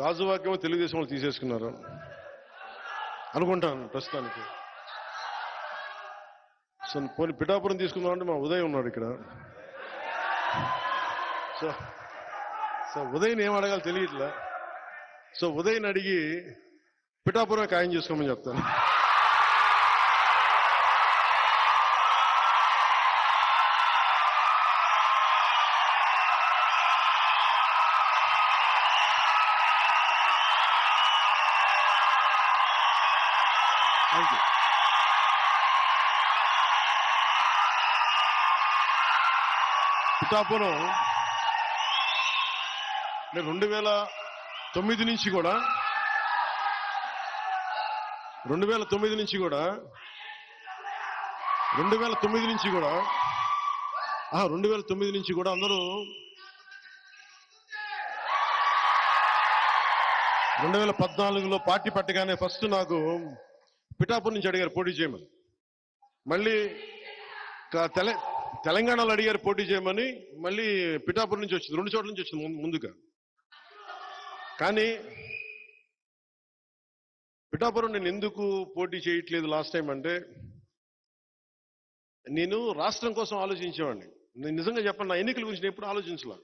గాజువాకేమో తెలుగుదేశం వాళ్ళు తీసేసుకున్నారు. అనుకుంటాను ప్రస్తుతానికి. సో పోనీ పిఠాపురం తీసుకుందామంటే మా ఉదయ్ ఉన్నాడు ఇక్కడ. సో సో ఉదయ్ని ఏం అడగాలి తెలియట్లే. సో ఉదయ్ని అడిగి పిఠాపురం ఖాయం చేసుకోమని చెప్తాను. థ్యాంక్ యూ పిఠాపురం నేను రెండు వేల తొమ్మిది నుంచి కూడా రెండు వేల తొమ్మిది నుంచి కూడా రెండు వేల తొమ్మిది నుంచి కూడా రెండు వేల తొమ్మిది నుంచి కూడా అందరూ రెండు వేల పద్నాలుగులో పార్టీ పట్టగానే ఫస్ట్ నాకు పిఠాపురం నుంచి అడిగారు పోటీ చేయమని. మళ్ళీ క- తెల తెలంగాణలో అడిగారు పోటీ చేయమని మళ్ళీ పిఠాపురం నుంచి వచ్చింది రెండు చోట్ల నుంచి వచ్చింది ముందుగా. కానీ పిఠాపురం నేను ఎందుకు పోటీ చేయట్లేదు లాస్ట్ టైం అంటే నేను రాష్ట్రం కోసం ఆలోచించేవాడిని. నేను నిజంగా చెప్పండి నా ఎన్నికల గురించి నేను ఎప్పుడు ఆలోచించలా.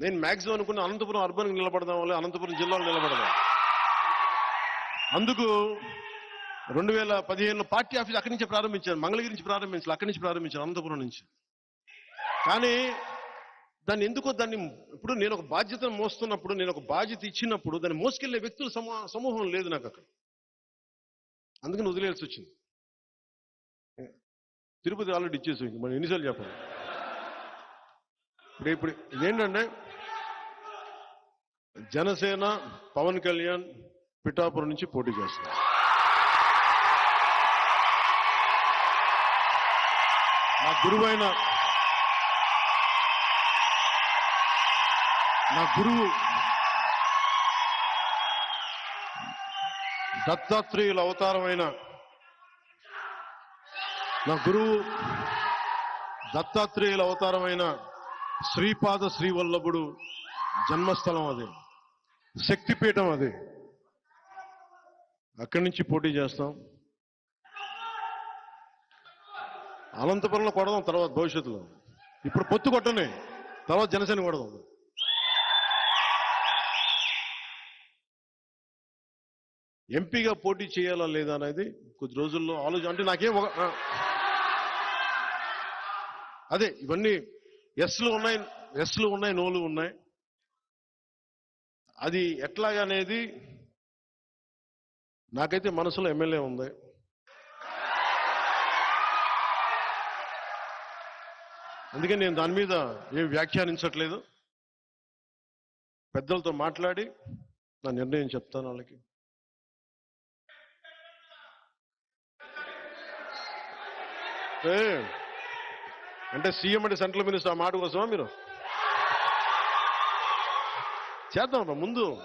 నేను మ్యాక్సిమం అనుకున్న అనంతపురం అర్బన్కి నిలబడదాం వల్ల అనంతపురం జిల్లాలో నిలబడదాం అందుకు రెండు వేల పదిహేనులో పార్టీ ఆఫీస్ అక్కడి నుంచి ప్రారంభించాను మంగళగిరి నుంచి ప్రారంభించాను అక్కడి నుంచి ప్రారంభించాను అనంతపురం నుంచి. కానీ దాన్ని ఎందుకో దాన్ని ఇప్పుడు నేను ఒక బాధ్యతను మోస్తున్నప్పుడు నేను ఒక బాధ్యత ఇచ్చినప్పుడు దాన్ని మోసుకెళ్ళే వ్యక్తుల సమూహం లేదు నాకు అక్కడ. అందుకని వదిలేయాల్సి వచ్చింది. తిరుపతి ఆల్రెడీ ఇచ్చేసి మనం ఎన్నిసార్లు చెప్పాలి? ఇప్పుడు ఇప్పుడు ఇదేంటంటే జనసేన పవన్ కళ్యాణ్ పిఠాపురం నుంచి పోటీ చేస్తున్నారు. నా గురువైన నా గురువు దత్తాత్రేయుల అవతారమైన నా గురువు దత్తాత్రేయుల అవతారమైన శ్రీపాద శ్రీవల్లభుడు జన్మస్థలం అది. శక్తిపీఠం అది. అక్కడి నుంచి పోటీ చేస్తాం. అనంతపురంలో కొడదాం తర్వాత భవిష్యత్తులో. ఇప్పుడు పొత్తు కొట్టని తర్వాత జనసేన కొడదాం. ఎంపీగా పోటీ చేయాలా లేదా అనేది కొద్ది రోజుల్లో ఆలోచన. అంటే నాకేం ఒక అదే ఇవన్నీ ఎస్లు ఉన్నాయి ఎస్లు ఉన్నాయి నోలు ఉన్నాయి. అది ఎట్లాగా అనేది నాకైతే మనసులో ఎమ్మెల్యే ఉంది. అందుకని నేను దాని మీద ఏం వ్యాఖ్యానించట్లేదు. పెద్దలతో మాట్లాడి నా నిర్ణయం చెప్తాను వాళ్ళకి. ఏ, అంటే సీఎం అంటే సెంట్రల్ మినిస్టర్ ఆ మాట కోసమా మీరు? చేద్దాం ముందు.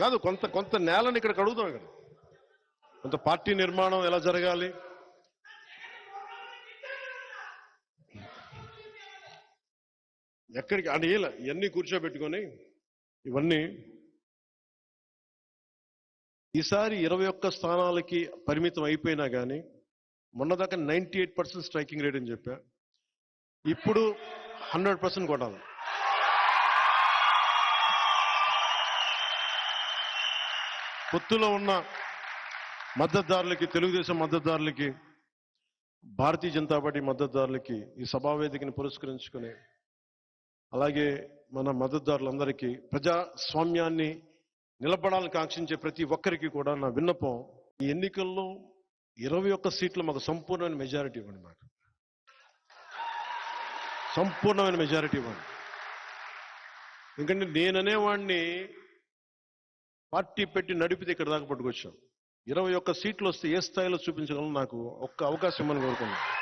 కాదు కొంత కొంత నేలని ఇక్కడ కడుగుదాం ఇక్కడ. కొంత పార్టీ నిర్మాణం ఎలా జరగాలి? ఎక్కడికి అంటే ఇలా ఇవన్నీ కూర్చోబెట్టుకొని ఇవన్నీ ఈసారి ఇరవై ఒక్క స్థానాలకి పరిమితం అయిపోయినా కానీ మొన్నదాకా ninety eight percent striking rate అని చెప్పా. ఇప్పుడు హండ్రెడ్ పర్సెంట్ కొట్టాలి. పొత్తులో ఉన్న మద్దతుదారులకి తెలుగుదేశం మద్దతుదారులకి భారతీయ జనతా పార్టీ మద్దతుదారులకి ఈ సభావేదికని పురస్కరించుకుని అలాగే మన మద్దతుదారులందరికీ ప్రజాస్వామ్యాన్ని నిలబడాలని కాంక్షించే ప్రతి ఒక్కరికి కూడా నా విన్నపం ఈ ఎన్నికల్లో ఇరవై ఒక్క సీట్లు మాకు సంపూర్ణమైన మెజారిటీ ఇవ్వండి మాకు. సంపూర్ణమైన మెజారిటీ ఇవ్వండి. ఎందుకంటే నేననేవాడిని పార్టీ పెట్టి నడిపితే ఇక్కడ దాకా పట్టుకొచ్చాం. ఇరవై ఒక్క సీట్లు వస్తే ఏ స్థాయిలో చూపించగలను నాకు ఒక్క అవకాశం ఇమ్మని కోరుకున్నాను